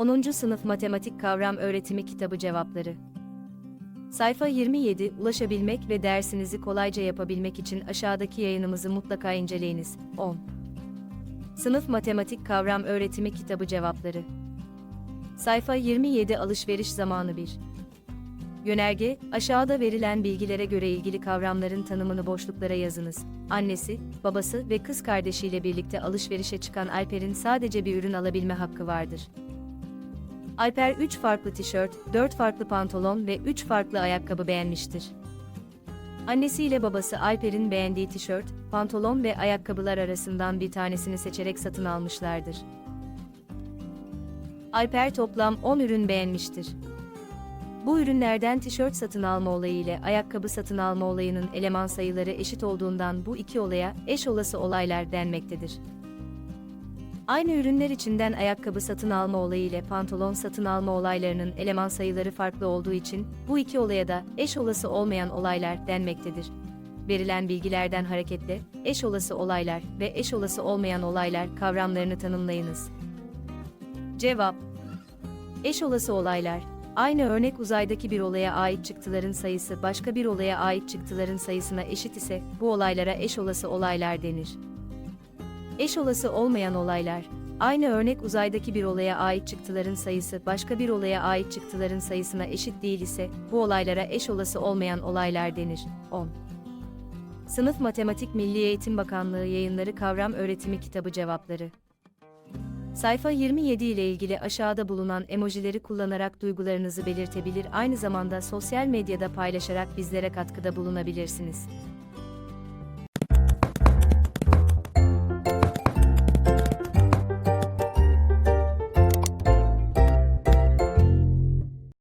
10. Sınıf Matematik Kavram Öğretimi Kitabı Cevapları Sayfa 27 Ulaşabilmek ve dersinizi kolayca yapabilmek için aşağıdaki yayınımızı mutlaka inceleyiniz. 10. Sınıf Matematik Kavram Öğretimi Kitabı Cevapları Sayfa 27 Alışveriş Zamanı 1 Yönerge, aşağıda verilen bilgilere göre ilgili kavramların tanımını boşluklara yazınız. Annesi, babası ve kız kardeşiyle birlikte alışverişe çıkan Alper'in sadece bir ürün alabilme hakkı vardır. Alper 3 farklı tişört, 4 farklı pantolon ve 3 farklı ayakkabı beğenmiştir. Annesi ile babası Alper'in beğendiği tişört, pantolon ve ayakkabılar arasından bir tanesini seçerek satın almışlardır. Alper toplam 10 ürün beğenmiştir. Bu ürünlerden tişört satın alma olayı ile ayakkabı satın alma olayının eleman sayıları eşit olduğundan bu iki olaya eş olası olaylar denmektedir. Aynı ürünler içinden ayakkabı satın alma olayı ile pantolon satın alma olaylarının eleman sayıları farklı olduğu için bu iki olaya da eş olası olmayan olaylar denmektedir. Verilen bilgilerden hareketle eş olası olaylar ve eş olası olmayan olaylar kavramlarını tanımlayınız. Cevap Eş olası olaylar Aynı örnek uzaydaki bir olaya ait çıktıların sayısı başka bir olaya ait çıktıların sayısına eşit ise bu olaylara eş olası olaylar denir. Eş olası olmayan olaylar, aynı örnek uzaydaki bir olaya ait çıktıların sayısı başka bir olaya ait çıktıların sayısına eşit değil ise bu olaylara eş olası olmayan olaylar denir. 10. Sınıf Matematik Milli Eğitim Bakanlığı Yayınları Kavram Öğretimi Kitabı Cevapları Sayfa 27 ile ilgili aşağıda bulunan emojileri kullanarak duygularınızı belirtebilir aynı zamanda sosyal medyada paylaşarak bizlere katkıda bulunabilirsiniz.